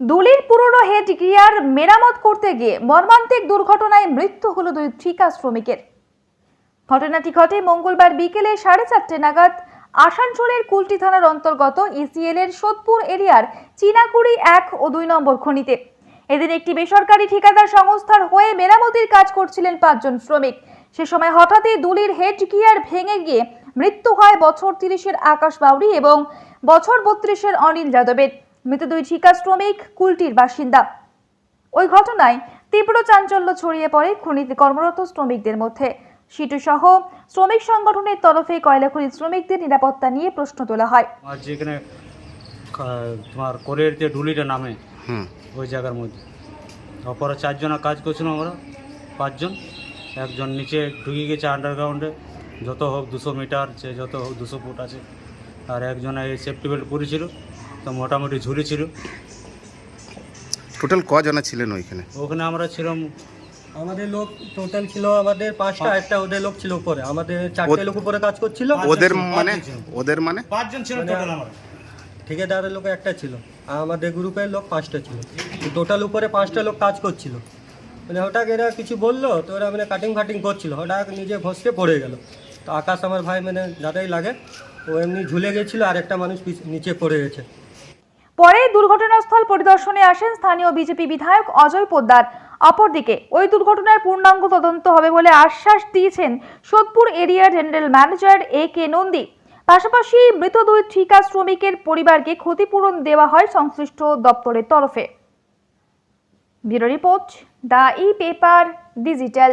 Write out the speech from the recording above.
দুলির পুরনো head gear মেরামত করতে গিয়ে মর্মান্তিক দুর্ঘটনায় মৃত্যু হলো দুই ঠিকা শ্রমিকের। ঘটনাটি ঘটে মঙ্গলবার বিকেলে সাড়ে চারটে নাগাদ আসানসোলের কুলটি থানার অন্তর্গত ইসিএল এর সোদপুর এরিয়ার চিনাকুড়ি এক ও দুই নম্বর খনিতে। এদিন একটি বেসরকারি ঠিকাদার সংস্থার হয়ে মেরামতির কাজ করছিলেন পাঁচজন শ্রমিক। সে সময় হঠাৎই দুলির হেড গিয়ার ভেঙে গিয়ে মৃত্যু হয় বছর তিরিশের আকাশ বাউরি এবং বছর বত্রিশের অনিল যাদবের। মৃত দুই ঠিকা শ্রমিক কুলটির বাসিন্দা। ওই ঘটনায় তীব্র চাঞ্চল্য ছড়িয়ে পড়ে খনিতে কর্মরত শ্রমিকদের মধ্যে। সিটু সহ শ্রমিক সংগঠনের তরফে কয়লাখনি শ্রমিকদের নিরাপত্তা নিয়ে প্রশ্ন তোলা হয়। আর যেখানে তোমার কোরের যে ডুলিটা নামে হুম। ওই জায়গার মধ্যে। অপরে চারজনা কাজ করছিলাম আমরা পাঁচজন। একজন নিচে ঢুকে গেছে আন্ডারগ্রাউন্ডে যত হোক দুশো মিটার যে যত হোক দুশো ফুট আছে। আর একজন এই সেফটি বেল্ট পরেছিল। তো মোটামুটি ঝুলেছিল টোটাল কজনা ছিলেন ওইখানে? ওখানে আমরা ছিলাম। আমাদের লোক টোটাল ছিল আমাদের পাঁচটা একটা ওদের লোক ছিল উপরে। আমাদের চারটে লোক উপরে কাজ করছিল। ওদের মানে? ওদের মানে? পাঁচজন ছিল total আমরা ঠিকাদারের লোক একটা ছিল আর আমাদের গ্রুপের লোক পাঁচটা ছিল। টোটাল উপরে পাঁচটা লোক কাজ করছিল। মানে হঠাৎ এরা কিছু বলল তো ওরা মানে কাটিং ফাটিং করছিল। হঠাৎ নিজে ঘষকে পড়ে গেল। তো আকাশ আমার ভাই মানে যাদের লাগে ও এমনি ঝুলে গেছিল আর একটা মানুষ পিছ- নিচে পড়ে গেছে। পরে দুর্ঘটনাস্থল পরিদর্শনে আসেন স্থানীয় বিজেপি বিধায়ক অজয় পোদ্দার। অপরদিকে, ওই দুর্ঘটনার পূর্ণাঙ্গ তদন্ত হবে বলে আশ্বাস দিয়েছেন Sodepur area general manager A K Nandi. পাশাপাশি মৃত দুই ঠিকা শ্রমিকের পরিবারকে ক্ষতিপূরণ দেওয়া হয় সংশ্লিষ্ট দপ্তরের তরফে। Bureau report, the E paper, digital